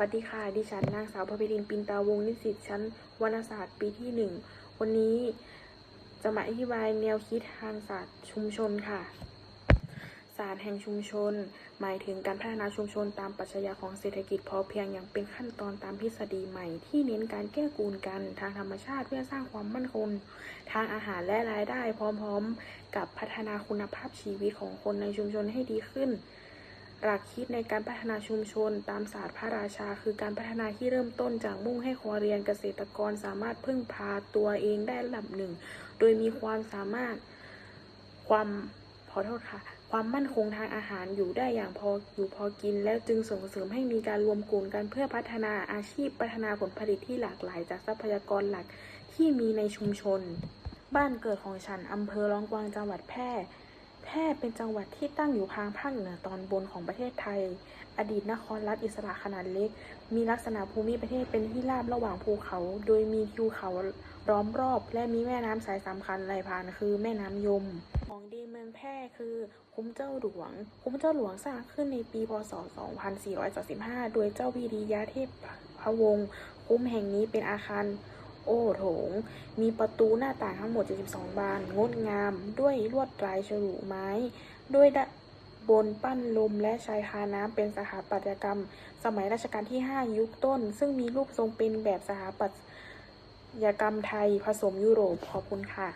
สวัสดีค่ะ ดิฉันนางสาวพระเพรินปินตาวงนิสิตชั้นวรรณศาสตร์ปีที่หนึ่ง วันนี้จะมาอธิบายแนวคิดทางศาสตร์ชุมชนค่ะ ศาสตร์แห่งชุมชน หมายถึงการพัฒนาชุมชนตามปรัชญาของเศรษฐกิจพอเพียงอย่างเป็นขั้นตอนตามทฤษฎีใหม่ที่เน้นการแก้กูลกันทางธรรมชาติเพื่อสร้างความมั่นคงทางอาหารและรายได้พร้อมๆ กับพัฒนาคุณภาพชีวิตของคนในชุมชนให้ดีขึ้น หลักคิดในการพัฒนาชุมชน ตามศาสตร์พระราชา คือการพัฒนาที่เริ่มต้นจากมุ่งให้ครัวเรียนเกษตรกรสามารถพึ่งพาตัวเองได้ระดับหนึ่ง โดยมีความสามารถความขอโทษค่ะ ความมั่นคงทางอาหารอยู่ได้อย่างพออยู่พอกิน แล้วจึงส่งเสริมให้มีการรวมกลุ่มกันเพื่อพัฒนาอาชีพพัฒนาผลผลิตที่หลากหลายจากทรัพยากรหลักที่มีในชุมชน บ้านเกิดของฉันอำเภอร้องกวางจังหวัดแพร่ แพร่เป็นจังหวัดที่ตั้งอยู่ทางภาคเหนือตอนบนของประเทศไทย อดีตนครรัฐอิสระขนาดเล็ก มีลักษณะภูมิประเทศเป็นที่ราบระหว่างภูเขา โดยมีทิวเขาล้อมรอบ และมีแม่น้ำสายสำคัญไหลผ่านคือแม่น้ำยม ของดีเมืองแพร่คือคุ้มเจ้าหลวง คุ้มเจ้าหลวงสร้างขึ้นในปีพศ 2435 โดยเจ้าพีดียาเทพพระวงศ์คุ้มแห่งนี้เป็นอาคาร โอ้โถง มีประตูหน้าต่างทั้งหมด 72 บาน งดงาม ด้วยลวดลายฉลุไม้ ด้วยด้านบนปั้นลมและชายคาน้ำเป็นสถาปัตยกรรม สมัยรัชกาลที่ 5 ยุคต้น ซึ่งมีรูปทรงเป็นแบบสถาปัตยกรรมไทยผสมยุโรปขอบคุณค่ะ